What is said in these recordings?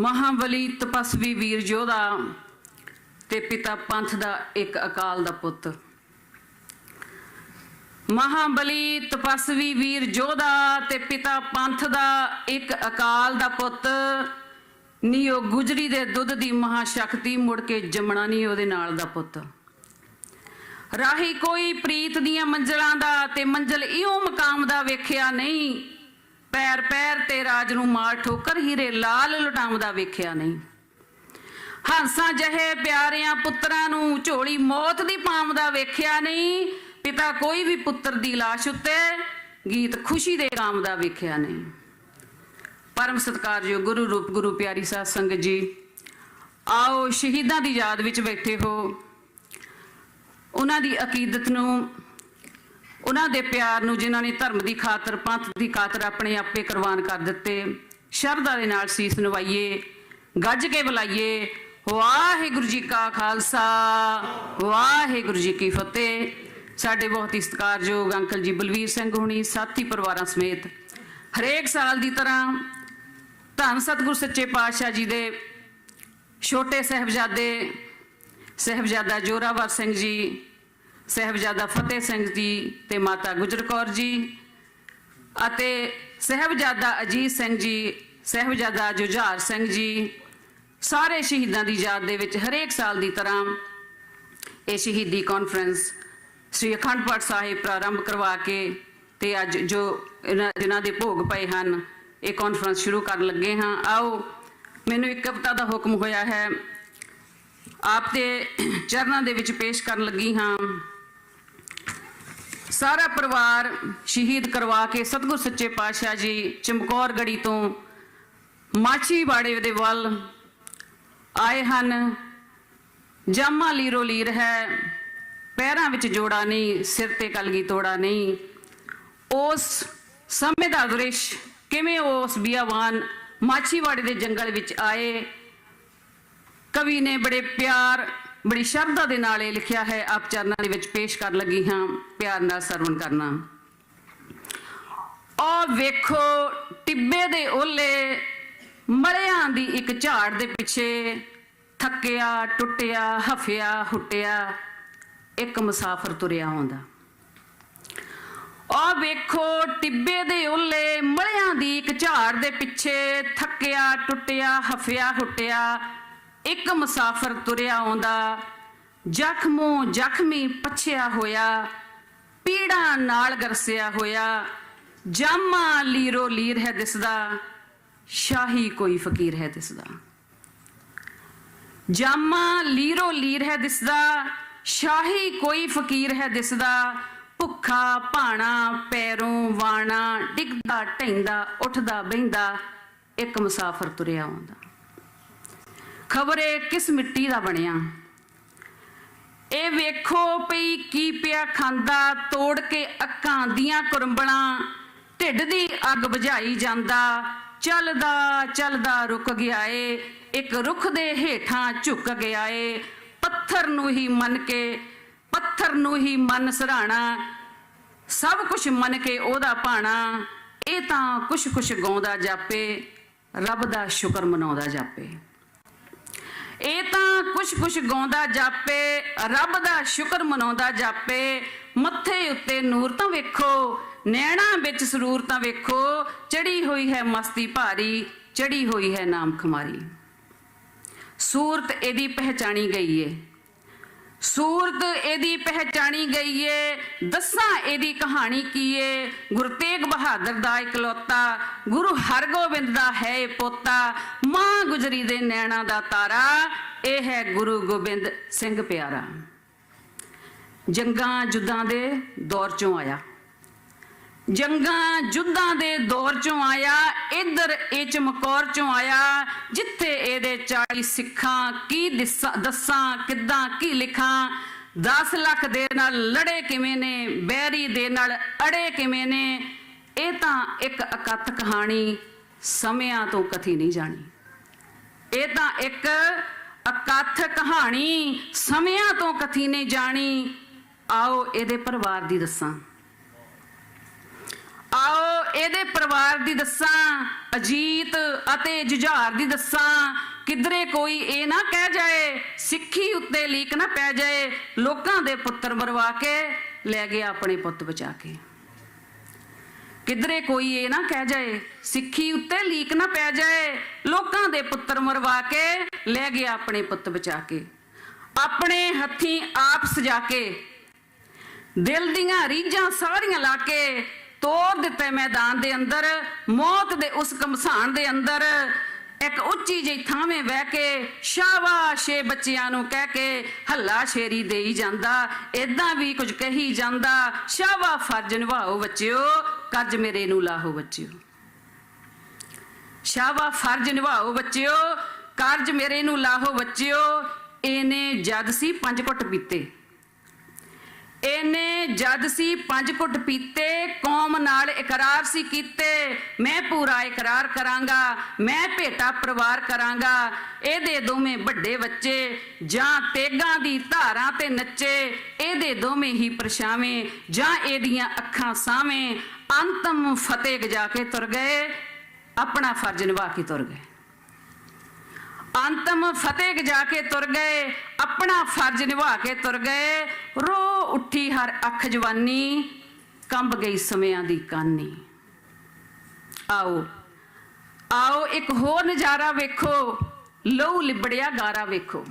ਮਹਾਬਲੀ ਤਪਸਵੀ ਵੀਰ ਯੋਧਾ ਤੇ ਪਿਤਾ ਪੰਥ ਦਾ ਇੱਕ ਅਕਾਲ ਦਾ ਪੁੱਤ। ਮਹਾਬਲੀ ਤਪਸਵੀ ਵੀਰ ਯੋਧਾ ਤੇ ਪਿਤਾ ਪੰਥ ਦਾ ਇੱਕ ਅਕਾਲ ਦਾ ਪੁੱਤ। ਨੀ ਉਹ ਗੁਜਰੀ ਦੇ ਦੁੱਧ ਦੀ ਮਹਾ ਸ਼ਕਤੀ ਮੁੜ ਕੇ ਜੰਮਣਾ ਨਹੀਂ ਉਹਦੇ ਨਾਲ ਦਾ ਪੁੱਤ। ਰਾਹੀ ਕੋਈ ਪ੍ਰੀਤ ਦੀਆਂ ਮੰਜ਼ਲਾਂ ਦਾ ਤੇ ਮੰਜ਼ਲ ਇਉਂ ਮਕਾਮ ਦਾ ਵੇਖਿਆ ਨਹੀਂ ਪੈਰ ਪੈਰ ਤੇ ਰਾਜ ਨੂੰ ਮਾਰ ਠੋਕਰ, ਹੀਰੇ ਲਾਲ ਲਟਾਉਂਦਾ ਵੇਖਿਆ ਨਹੀਂ। ਹੰਸਾਂ ਜਹੇ ਪਿਆਰਿਆਂ ਪੁੱਤਰਾਂ ਨੂੰ ਝੋਲੀ ਮੌਤ ਦੀ ਪਾਉਂਦਾ ਵੇਖਿਆ ਨਹੀਂ। ਪਿਤਾ ਕੋਈ ਵੀ ਪੁੱਤਰ ਦੀ ਲਾਸ਼ ਉੱਤੇ ਗੀਤ ਖੁਸ਼ੀ ਦੇ ਗਾਮ ਦਾ ਵੇਖਿਆ ਨਹੀਂ। ਪਰਮ ਸਤਿਕਾਰਯੋਗ ਗੁਰੂ ਰੂਪ, ਗੁਰੂ ਪਿਆਰੀ ਸਾਧ ਸੰਗਤ ਜੀ, ਆਓ ਸ਼ਹੀਦਾਂ ਦੀ ਯਾਦ ਵਿੱਚ ਬੈਠੇ ਹੋ। ਉਹਨਾਂ ਦੀ ਅਕੀਦਤ ਨੂੰ ਉਹਨਾਂ ਦੇ ਪਿਆਰ ਨੂੰ ਜਿਨ੍ਹਾਂ ਨੇ ਧਰਮ ਦੀ ਖਾਤਰ, ਪੰਥ ਦੀ ਖਾਤਰ ਆਪਣੇ ਆਪੇ ਕੁਰਬਾਨ ਕਰ ਦਿੱਤੇ। ਸ਼ਰਧਾ ਦੇ ਨਾਲ ਸੀਸ ਨਵਾਈਏ, ਗੱਜ ਕੇ ਬੁਲਾਈਏ, ਵਾਹਿਗੁਰੂ ਜੀ ਕਾ ਖਾਲਸਾ, ਵਾਹਿਗੁਰੂ ਜੀ ਕੀ ਫਤਿਹ। ਸਾਡੇ ਬਹੁਤ ਹੀ ਸਤਿਕਾਰਯੋਗ ਅੰਕਲ ਜੀ ਬਲਵੀਰ ਸਿੰਘ ਹੁਣੀ, ਸਾਥੀ ਪਰਿਵਾਰਾਂ ਸਮੇਤ। ਹਰੇਕ ਸਾਲ ਦੀ ਤਰ੍ਹਾਂ ਧੰਨ ਸਤਿਗੁਰ ਸੱਚੇ ਪਾਤਸ਼ਾਹ ਜੀ ਦੇ ਛੋਟੇ ਸਹਿਬਜ਼ਾਦੇ, ਸਹਿਬਜ਼ਾਦਾ ਜੋਰਾਵਰ ਸਿੰਘ ਜੀ ਸਹਿਬਜ਼ਾਦਾ ਫਤਿਹ ਸਿੰਘ ਜੀ ਤੇ ਮਾਤਾ ਗੁਜਰ ਕੌਰ ਜੀ ਅਤੇ ਸਹਿਬਜ਼ਾਦਾ ਅਜੀਤ ਸਿੰਘ ਜੀ, ਸਹਿਬਜ਼ਾਦਾ ਜੁਝਾਰ ਸਿੰਘ ਜੀ, ਸਾਰੇ ਸ਼ਹੀਦਾਂ ਦੀ ਯਾਦ ਦੇ ਵਿੱਚ ਹਰੇਕ ਸਾਲ ਦੀ ਤਰ੍ਹਾਂ ਇਹ ਸ਼ਹੀਦੀ ਕਾਨਫਰੰਸ ਸ੍ਰੀ ਅਖੰਡ ਪਾਠ ਸਾਹਿਬ ਪ੍ਰਾਰੰਭ ਕਰਵਾ ਕੇ ਤੇ ਅੱਜ ਜੋ ਇਹਨਾਂ- ਜਿਨ੍ਹਾਂ ਦੇ ਭੋਗ ਪਏ ਹਨ, ਇਹ ਕਾਨਫਰੰਸ ਸ਼ੁਰੂ ਕਰਨ ਲੱਗੇ ਹਾਂ। ਆਓ, ਮੈਨੂੰ ਇੱਕ ਕਵਿਤਾ ਦਾ ਹੁਕਮ ਹੋਇਆ ਹੈ। ਆਪ ਦੇ ਚਰਨਾਂ ਦੇ ਵਿੱਚ ਪੇਸ਼ ਕਰਨ ਲੱਗੀ ਹਾਂ। ਸਾਰਾ ਪਰਿਵਾਰ ਸ਼ਹੀਦ ਕਰਵਾ ਕੇ ਸਤਿਗੁਰ ਸੱਚੇ ਪਾਤਸ਼ਾਹ ਜੀ ਚਮਕੌਰ ਗੜੀ ਤੋਂ ਮਾਛੀਵਾੜੇ ਦੇ ਵੱਲ ਆਏ ਹਨ। ਜਾਮਾ ਲੀਰੋ ਲੀਰ ਹੈ, ਪੈਰਾਂ ਵਿੱਚ ਜੋੜਾ ਨਹੀਂ, ਸਿਰ ਤੇ ਕਲਗੀ ਤੋੜਾ ਨਹੀਂ। ਉਸ ਸਮੇਂ ਦਾ ਦ੍ਰਿਸ਼ ਕਿਵੇਂ ਉਸ ਬਿਆਵਾਨ ਮਾਛੀਵਾੜੇ ਦੇ ਜੰਗਲ ਵਿੱਚ ਆਏ, ਕਵੀ ਨੇ ਬੜੇ ਪਿਆਰ ਬੜੀ ਸ਼ਰਧਾ ਦੇ ਨਾਲ ਇਹ ਲਿਖਿਆ ਹੈ। ਆਪ ਚਰਨਾਂ ਦੇ ਵਿੱਚ ਪੇਸ਼ ਕਰਨ ਲੱਗੀ ਹਾਂ। ਪਿਆਰ ਨਾਲ ਸਰਵਣ ਕਰਨਾ। ਉਹ ਵੇਖੋ, ਟਿੱਬੇ ਦੇ ਓਲੇ ਮਲਿਆਂ ਦੀ ਇੱਕ ਝਾੜ ਦੇ ਪਿੱਛੇ ਥੱਕਿਆ, ਟੁੱਟਿਆ, ਹਫਿਆ, ਹੁੱਟਿਆ, ਇੱਕ ਮੁਸਾਫਰ ਤੁਰਿਆ ਆਉਂਦਾ। ਉਹ ਵੇਖੋ, ਟਿੱਬੇ ਦੇ ਓਲੇ ਮਲਿਆਂ ਦੀ ਇੱਕ ਝਾੜ ਦੇ ਪਿੱਛੇ ਥੱਕਿਆ, ਟੁੱਟਿਆ, ਹਫਿਆ, ਹੁੱਟਿਆ ਇੱਕ ਮੁਸਾਫਰ ਤੁਰਿਆ ਆਉਂਦਾ, ਜ਼ਖਮੋਂ ਜ਼ਖਮੀ ਪਛਿਆ ਹੋਇਆ, ਪੀੜਾਂ ਨਾਲ ਗਰਸਿਆ ਹੋਇਆ, ਜਾਮਾ ਲੀਰੋ ਲੀਰ ਹੈ ਦਿਸਦਾ, ਸ਼ਾਹੀ ਕੋਈ ਫਕੀਰ ਹੈ ਦਿਸਦਾ। ਜਾਮਾ ਲੀਰੋ ਲੀਰ ਹੈ ਦਿਸਦਾ, ਸ਼ਾਹੀ ਕੋਈ ਫਕੀਰ ਹੈ ਦਿਸਦਾ, ਭੁੱਖਾ ਭਾਣਾ ਪੈਰੋਂ ਵਾਣਾ, ਡਿੱਗਦਾ ਢੈਂਦਾ ਉੱਠਦਾ ਬਹਿੰਦਾ, ਇੱਕ ਮੁਸਾਫਰ ਤੁਰਿਆ ਆਉਂਦਾ। ਖਬਰੇ ਕਿਸ ਮਿੱਟੀ ਦਾ ਬਣਿਆ? ਇਹ ਵੇਖੋ ਪਈ ਕੀ ਪਿਆ ਖਾਂਦਾ, ਤੋੜ ਕੇ ਅੱਖਾਂ ਦੀਆਂ ਕੁਰੰਬਲਾਂ, ਢਿੱਡ ਦੀ ਅੱਗ ਬੁਝਾਈ ਜਾਂਦਾ। ਚੱਲਦਾ ਚੱਲਦਾ ਰੁਕ ਗਿਆ ਏ, ਇੱਕ ਰੁੱਖ ਦੇ ਹੇਠਾਂ ਝੁਕ ਗਿਆ ਏ। ਪੱਥਰ ਨੂੰ ਹੀ ਮੰਨ ਕੇ, ਪੱਥਰ ਨੂੰ ਹੀ ਮਨ ਸਰਾਣਾ। ਸਭ ਕੁਝ ਮੰਨ ਕੇ ਉਹਦਾ ਭਾਣਾ, ਇਹ ਤਾਂ ਕੁਛ ਕੁਛ ਗਾਉਂਦਾ ਜਾਪੇ, ਰੱਬ ਦਾ ਸ਼ੁਕਰ ਮਨਾਉਂਦਾ ਜਾਪੇ। ਇਹ ਤਾਂ ਕੁਛ ਕੁਛ ਗਾਉਂਦਾ ਜਾਪੇ, ਰੱਬ ਦਾ ਸ਼ੁਕਰ ਮਨਾਉਂਦਾ ਜਾਪੇ। ਮੱਥੇ ਉੱਤੇ ਨੂਰ ਤਾਂ ਵੇਖੋ, ਨੈਣਾ ਵਿੱਚ ਸਰੂਰ ਤਾਂ ਵੇਖੋ। ਚੜੀ ਹੋਈ ਹੈ ਮਸਤੀ ਭਾਰੀ ਚੜੀ ਹੋਈ ਹੈ ਨਾਮ ਖਮਾਰੀ। ਸੂਰਤ ਇਹਦੀ ਪਹਿਚਾਣੀ ਗਈ ਏ। ਸੂਰਤ ਇਹਦੀ ਪਹਿਚਾਣੀ ਗਈ ਏ, ਦੱਸਾਂ ਇਹਦੀ ਕਹਾਣੀ ਕੀ ਏ। ਗੁਰੂ ਤੇਗ ਬਹਾਦਰ ਦਾ ਇਕਲੌਤਾ, ਗੁਰੂ ਹਰਗੋਬਿੰਦ ਦਾ ਹੈ ਇਹ ਪੋਤਾ, ਮਾਂ ਗੁਜਰੀ ਦੇ ਨੈਣਾ ਦਾ ਤਾਰਾ, ਇਹ ਹੈ ਗੁਰੂ ਗੋਬਿੰਦ ਸਿੰਘ ਪਿਆਰਾ। ਜੰਗਾਂ ਜੁੱਦਾਂ ਦੇ ਦੌਰ ਚੋਂ ਆਇਆ। ਜੰਗਾਂ ਜੁੱਦਾਂ ਦੇ ਦੌਰ ਚੋਂ ਆਇਆ, ਇੱਧਰ ਇਹ ਚਮਕੌਰ ਚੋਂ ਆਇਆ, ਜਿੱਥੇ ਇਹਦੇ 40 ਸਿੱਖਾਂ ਕੀ ਦਿਸਾਂ- ਦੱਸਾਂ, ਕਿੱਦਾਂ, ਕੀ ਲਿਖਾਂ। 10 ਲੱਖ ਦੇ ਨਾਲ ਲੜੇ ਕਿਵੇਂ ਨੇ, ਬੈਰੀ ਦੇ ਨਾਲ ਅੜੇ ਕਿਵੇਂ ਨੇ, ਇਹ ਤਾਂ ਇੱਕ ਅਕਥ ਕਹਾਣੀ ਸਮਿਆਂ ਤੋਂ ਕਥੀ ਨਹੀਂ ਜਾਣੀ। ਇਹ ਤਾਂ ਇੱਕ ਅਕਥ ਕਹਾਣੀ ਸਮਿਆਂ ਤੋਂ ਕਥੀ ਨਹੀਂ ਜਾਣੀ। ਆਓ ਇਹਦੇ ਪਰਿਵਾਰ ਦੀ ਦੱਸਾਂ। ਇਹਦੇ ਪਰਿਵਾਰ ਦੀ ਦੱਸਾਂ, ਅਜੀਤ ਅਤੇ ਜੁਝਾਰ ਦੀ ਦੱਸਾਂ, ਕਿਧਰੇ ਕੋਈ ਇਹ ਨਾ ਕਹਿ ਜਾਏ, ਸਿੱਖੀ ਉੱਤੇ ਲੀਕ ਨਾ ਪੈ ਜਾਏ, ਲੋਕਾਂ ਦੇ ਪੁੱਤਰ ਮਰਵਾ ਕੇ ਲੈ ਗਿਆ ਆਪਣੇ ਪੁੱਤ ਬਚਾ ਕੇ। ਕਿਧਰੇ ਕੋਈ ਇਹ ਨਾ ਕਹਿ ਜਾਏ, ਸਿੱਖੀ ਉੱਤੇ ਲੀਕ ਨਾ ਪੈ ਜਾਏ, ਲੋਕਾਂ ਦੇ ਪੁੱਤਰ ਮਰਵਾ ਕੇ ਲੈ ਗਿਆ ਆਪਣੇ ਪੁੱਤ ਬਚਾ ਕੇ। ਆਪਣੇ ਹੱਥੀਂ ਆਪ ਸਜਾ ਕੇ, ਦਿਲ ਦੀਆਂ ਰੀਝਾਂ ਸਾਰੀਆਂ ਲਾ ਕੇ ਤੋੜ ਦਿੱਤੇ ਮੈਦਾਨ ਦੇ ਅੰਦਰ, ਮੌਤ ਦੇ ਉਸ ਕਮਸਾਨ ਦੇ ਅੰਦਰ, ਇੱਕ ਉੱਚੀ ਜਿਹੀ ਥਾਵੇਂ ਬਹਿ ਕੇ ਸ਼ਾਬਾਸ਼ੇ ਬੱਚਿਆਂ ਨੂੰ ਕਹਿ ਕੇ ਹੱਲਾ ਸ਼ੇਰੀ ਦੇਈ ਜਾਂਦਾ ਇਦਾਂ ਵੀ ਕੁਝ ਕਹੀ ਜਾਂਦਾ, ਸ਼ਾਬਾ ਫਰਜ਼ ਨਿਭਾਓ ਬੱਚਿਓ, ਕੱਜ ਮੇਰੇ ਨੂੰ ਲਾਹੋ ਬੱਚਿਓ। ਸ਼ਾਬਾ ਫਰਜ਼ ਨਿਭਾਓ ਬੱਚਿਓ ਕਾਰਜ ਮੇਰੇ ਨੂੰ ਲਾਹੋ ਬੱਚਿਓ, ਇਹਨੇ ਜਦ ਸੀ ਪੰਜ ਘੁੱਟ ਪੀਤੇ। ਇਹਨੇ ਜਦ ਸੀ ਪੰਜ ਘੁੱਟ ਪੀਤੇ, ਕੌਮ ਨਾਲ ਇਕਰਾਰ ਸੀ ਕੀਤੇ। ਮੈਂ ਪੂਰਾ ਇਕਰਾਰ ਕਰਾਂਗਾ, ਮੈਂ ਭੇਟਾ ਪਰਿਵਾਰ ਕਰਾਂਗਾ। ਇਹਦੇ ਦੋਵੇਂ ਵੱਡੇ ਬੱਚੇ ਜਾਂ ਤੇਗਾਂ ਦੀ ਧਾਰਾਂ ਤੇ ਨੱਚੇ, ਇਹਦੇ ਦੋਵੇਂ ਹੀ ਪਰਛਾਵੇਂ ਜਾਂ ਇਹਦੀਆਂ ਅੱਖਾਂ ਸਾਵੇਂ ਅੰਤਮ ਫਤਿਹ ਗਜਾ ਕੇ ਤੁਰ ਗਏ, ਆਪਣਾ ਫਰਜ਼ ਨਿਭਾ ਕੇ ਤੁਰ ਗਏ। ਅੰਤਮ ਫਤਿਹ ਜਾ ਕੇ ਤੁਰ ਗਏ, ਆਪਣਾ ਫਰਜ਼ ਨਿਭਾ ਕੇ ਤੁਰ ਗਏ। ਰੋ ਉੱਠੀ ਹਰ ਅੱਖ ਜਵਾਨੀ, ਕੰਬ ਗਈ ਸਮਿਆਂ ਦੀ ਕਾਨੀ। ਆਓ ਆਓ ਇੱਕ ਹੋਰ ਨਜ਼ਾਰਾ ਵੇਖੋ, ਲਹੂ ਲਿਬੜਿਆ ਗਾਰਾ ਵੇਖੋ।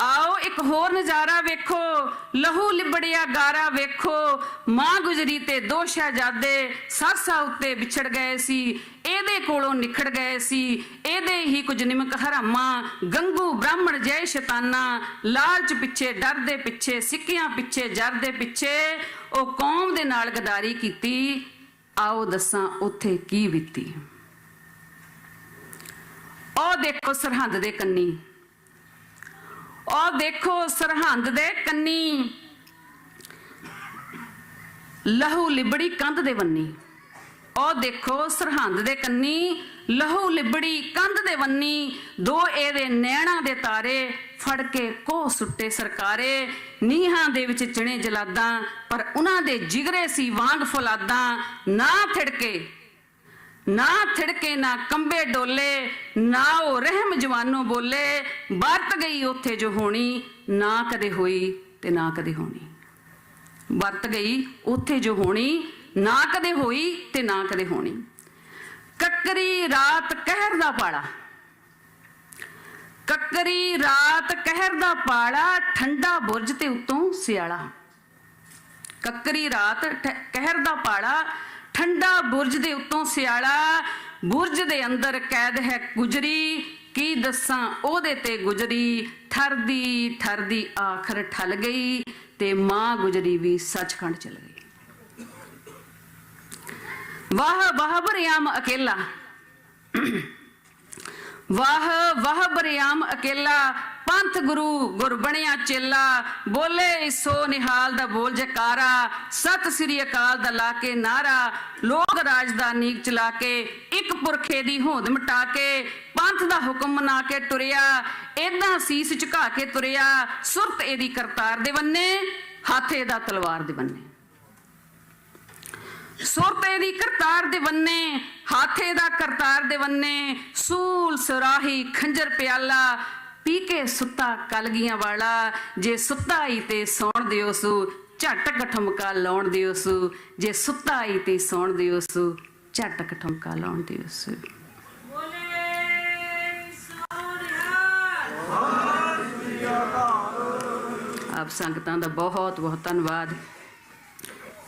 ਆਓ ਇੱਕ ਹੋਰ ਨਜ਼ਾਰਾ ਵੇਖੋ, ਲਹੂ ਲਿਬੜਿਆ ਗਾਰਾ ਵੇਖੋ। ਮਾਂ ਗੁਜਰੀ ਤੇ ਦੋ ਸ਼ਹਿਜ਼ਾਦੇ ਸਾਸਾ ਉੱਤੇ ਵਿਛੜ ਗਏ ਸੀ। ਇਹਦੇ ਕੋਲੋਂ ਨਿਖੜ ਗਏ ਸੀ। ਇਹਦੇ ਹੀ ਕੁਝ ਨਿਮਕ ਹਰਾਮਾਂ, ਗੰਗੂ, ਬ੍ਰਾਹਮਣ, ਜੈ ਸ਼ੈਤਾਨਾ, ਲਾਲਚ ਪਿੱਛੇ, ਡਰ ਦੇ ਪਿੱਛੇ, ਸਿੱਕਿਆਂ ਪਿੱਛੇ, ਜਰ ਦੇ ਪਿੱਛੇ, ਉਹ ਕੌਮ ਦੇ ਨਾਲ ਗਦਾਰੀ ਕੀਤੀ। ਆਓ ਦੱਸਾਂ ਉੱਥੇ ਕੀ ਬੀਤੀ। ਉਹ ਦੇਖੋ ਸਰਹੰਦ ਦੇ ਕੰਨੀ। ਉਹ ਦੇਖੋ ਸਰਹੰਦ ਦੇ ਕੰਨੀ। ਲਹੂ ਲਿਬੜੀ ਕੰਧ ਦੇ ਬੰਨੀ। ਉਹ ਦੇਖੋ ਸਰਹੰਦ ਦੇ ਕੰਨੀ, ਲਹੂ ਲਿਬੜੀ ਕੰਧ ਦੇ ਬੰਨੀ, ਦੋ ਇਹਦੇ ਨੈਣਾ ਦੇ ਤਾਰੇ ਫੜ ਕੇ ਕੋਹ ਸੁੱਟੇ ਸਰਕਾਰੇ, ਨੀਹਾਂ ਦੇ ਵਿੱਚ ਚਿਣੇ ਜਲਾਦਾਂ, ਪਰ ਉਹਨਾਂ ਦੇ ਜਿਗਰੇ ਸੀ ਵਾਂਗ ਫੁਲਾਦਾਂ, ਨਾ ਥਿੜਕੇ ਨਾ ਥਿੜਕੇ, ਨਾ ਕੰਬੇ ਡੋਲੇ, ਨਾ ਉਹ ਰਹਿਮ ਜਵਾਨੋ ਬੋਲੇ, ਵਰਤ ਗਈ ਉੱਥੇ ਜੋ ਹੋਣੀ, ਨਾ ਕਦੇ ਹੋਈ ਤੇ ਨਾ ਕਦੇ ਹੋਣੀ। ਵਰਤ ਗਈ ਉੱਥੇ ਜੋ ਹੋਣੀ ਨਾ ਕਦੇ ਹੋਈ ਤੇ ਨਾ ਕਦੇ ਹੋਣੀ। ਕੱਕਰੀ ਰਾਤ ਕਹਿਰ ਦਾ ਪਾਲਾ। ਕੱਕਰੀ ਰਾਤ ਕਹਿਰ ਦਾ ਪਾਲਾ ਠੰਡਾ ਬੁਰਜ ਤੇ ਉਤੋਂ ਸਿਆਲਾ। ਕੱਕਰੀ ਰਾਤ ਕਹਿਰ ਦਾ ਪਾਲਾ ਠੰਡਾ ਬੁਰਜ ਦੇ ਉੱਤੋਂ ਸਿਆਲਾ। ਬੁਰਜ ਦੇ ਅੰਦਰ ਕੈਦ ਹੈ ਗੁਜਰੀ, ਕੀ ਦੱਸਾਂ ਉਹਦੇ ਤੇ ਗੁਜਰੀ। ਠਰਦੀ ਠਰਦੀ ਆਖਰ ਠਲ ਗਈ ਤੇ ਮਾਂ ਗੁਜਰੀ ਵੀ ਸੱਚਖੰਡ ਚਲ ਗਈ। ਵਾਹ ਵਾਹ ਬਰਿਆਮ ਅਕੇਲਾ। ਵਾਹ ਵਾਹ ਬਰਿਆਮ ਅਕੇਲਾ, ਪੰਥ ਗੁਰੂ ਗੁਰ ਬਣਿਆ ਚੇਲਾ। ਬੋਲੇ ਸੋ ਨਿਹਾਲ ਦਾ ਬੋਲ ਜਕਾਰਾ, ਸਤਿ ਸ੍ਰੀ ਅਕਾਲ ਦਾ ਲਾ ਕੇ ਨਾਰਾ। ਲੋਕ ਰਾਜ ਦਾ ਨੀਕ ਚਲਾ ਕੇ, ਇੱਕ ਪੁਰਖੇ ਦੀ ਹੋਂਦ ਮਿਟਾ ਕੇ, ਪੰਥ ਦਾ ਹੁਕਮ ਮਨਾ ਕੇ ਤੁਰਿਆ। ਏਦਾਂ ਸੀਸ ਝੁਕਾ ਕੇ ਤੁਰਿਆ। ਸੁਰਤ ਇਹਦੀ ਕਰਤਾਰ ਦੇ ਬੰਨੇ, ਹੱਥ ਇਹਦਾ ਤਲਵਾਰ ਦੇ ਬੰਨੇ। ਸੁਰਤੇ ਦੀ ਕਰਤਾਰ ਦੇ ਬੰਨੇ, ਹਾਥੇ ਦਾ ਕਰਤਾਰ ਦੇ ਬੰਨੇ, ਸੂਲ ਸਰਾਹੀ ਖੰਜਰ ਪਿਆਲਾ, ਪੀ ਕੇ ਸੁੱਤਾ ਕਲਗੀਆਂ ਵਾਲਾ, ਜੇ ਸੁੱਤਾ ਹੀ ਤੇ ਸੌਣ ਦਿਓ ਸੂ, ਝਟ ਠਮਕਾ ਲਾਉਣ ਦਿਓ ਸੂ, ਜੇ ਸੁੱਤਾ ਹੀ ਤੇ ਸੌਣ ਦਿਓ ਸੂ, ਝਟ ਠਮਕਾ ਲਾਉਣ ਦਿਓ ਸੂ। ਆਪ ਸੰਗਤਾਂ ਦਾ ਬਹੁਤ ਬਹੁਤ ਧੰਨਵਾਦ।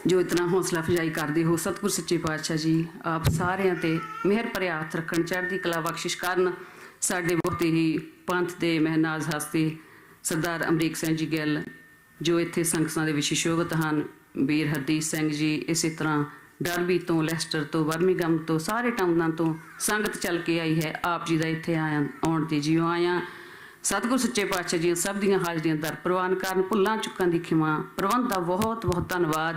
ਜੋ ਇਤਨਾ ਹੌਸਲਾ ਅਫਜ਼ਾਈ ਕਰਦੇ ਹੋ, ਸਤਿਗੁਰ ਸੱਚੇ ਪਾਤਸ਼ਾਹ ਜੀ, ਆਪ ਸਾਰਿਆਂ ਤੇ ਮਿਹਰ ਭਰਿਆ ਹੱਥ ਰੱਖਣ, ਚੜ੍ਹਦੀ ਕਲਾ ਬਖਸ਼ਿਸ਼ ਕਰਨ। ਸਾਡੇ ਬਹੁਤ ਹੀ ਪੰਥ ਦੇ ਮਹਿਨਾਜ਼ ਹਸਤੀ ਸਰਦਾਰ ਅਮਰੀਕ ਸਿੰਘ ਜੀ ਗਿੱਲ, ਜੋ ਇੱਥੇ ਸੰਗਤਾਂ ਦੇ ਵਿਸ਼ੇਸ਼ੋਗਤ ਹਨ, ਵੀਰ ਹਰਦੀਪ ਸਿੰਘ ਜੀ, ਇਸੇ ਤਰ੍ਹਾਂ ਡਰਬੀ ਤੋਂ, ਲੈਸਟਰ ਤੋਂ, ਬਰਮਿੰਗਮ ਤੋਂ, ਸਾਰੇ ਟਾਊਨਾਂ ਤੋਂ ਸੰਗਤ ਚੱਲ ਕੇ ਆਈ ਹੈ। ਆਪ ਜੀ ਦਾ ਇੱਥੇ ਆਇਆ, ਆਉਣ ਤੇ ਜਿਉ ਆਇਆ। ਸਤਿਗੁਰ ਸੱਚੇ ਪਾਤਸ਼ਾਹ ਜੀ ਸਭ ਦੀਆਂ ਹਾਜ਼ਰੀਆਂ ਦਰ ਪ੍ਰਵਾਨ ਕਰਨ, ਭੁੱਲਾਂ ਚੁੱਕਾਂ ਦੀ ਖਿਮਾ, ਪ੍ਰਬੰਧ ਦਾ ਬਹੁਤ ਬਹੁਤ ਧੰਨਵਾਦ।